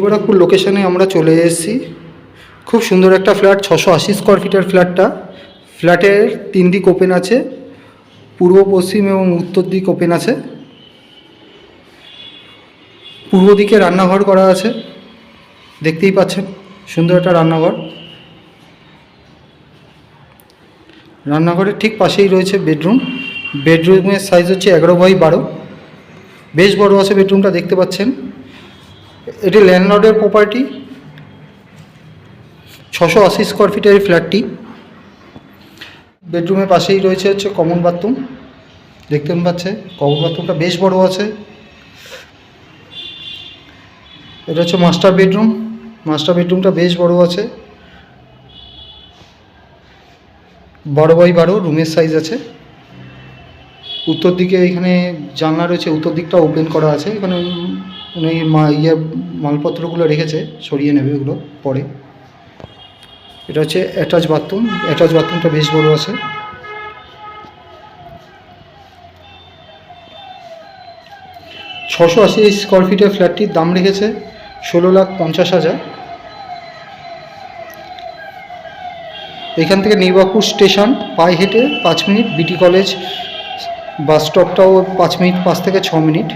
মুবারকপুর লোকেশনে আমরা চলে এসেছি। খুব সুন্দর একটা ফ্ল্যাট ছশো আশি স্কোয়ার ফিটের ফ্ল্যাটটা ফ্ল্যাটের তিন দিক ওপেন আছে, পূর্ব, পশ্চিম এবং উত্তর দিক ওপেন আছে। পূর্ব দিকে রান্নাঘর করা আছে, দেখতেই পাচ্ছেন, সুন্দর একটা রান্নাঘর। রান্নাঘরের ঠিক পাশেই রয়েছে বেডরুম বেডরুমের সাইজ হচ্ছে এগারো বাই বারো। বেশ বড় আছে বেডরুমটা দেখতে পাচ্ছেন। এটি ল্যান্ডলর্ডের প্রপার্টি ছশো আশি স্কোয়ার ফিটের এই ফ্ল্যাটটি বেডরুমের পাশেই রয়েছে হচ্ছে কমন বাথরুম দেখতে পাচ্ছে কমন বাথরুমটা বেশ বড় আছে। এটা হচ্ছে মাস্টার বেডরুম মাস্টার বেডরুমটা বেশ বড় আছে। বারো বাই বারো রুমের সাইজ আছে। উত্তর দিকে এখানে জানলা রয়েছে, উত্তর দিকটা ওপেন করা আছে। এখানে উনি মা ইয়ে মালপত্রগুলো রেখেছে, সরিয়ে নেবে ওগুলো পরে। এটা হচ্ছে অ্যাটাচ বাথরুম অ্যাটাচ বাথরুমটা বেশ বড় আছে। ছশো আশি স্কোয়ার ফিটের ফ্ল্যাটটির দাম রেখেছে ষোলো লাখ পঞ্চাশ হাজার। এখান থেকে নির্বাপুর স্টেশন পায়ে হেঁটে পাঁচ মিনিট, বিটি কলেজ বাস স্টপটাও পাঁচ মিনিট, পাঁচ থেকে ছ মিনিট।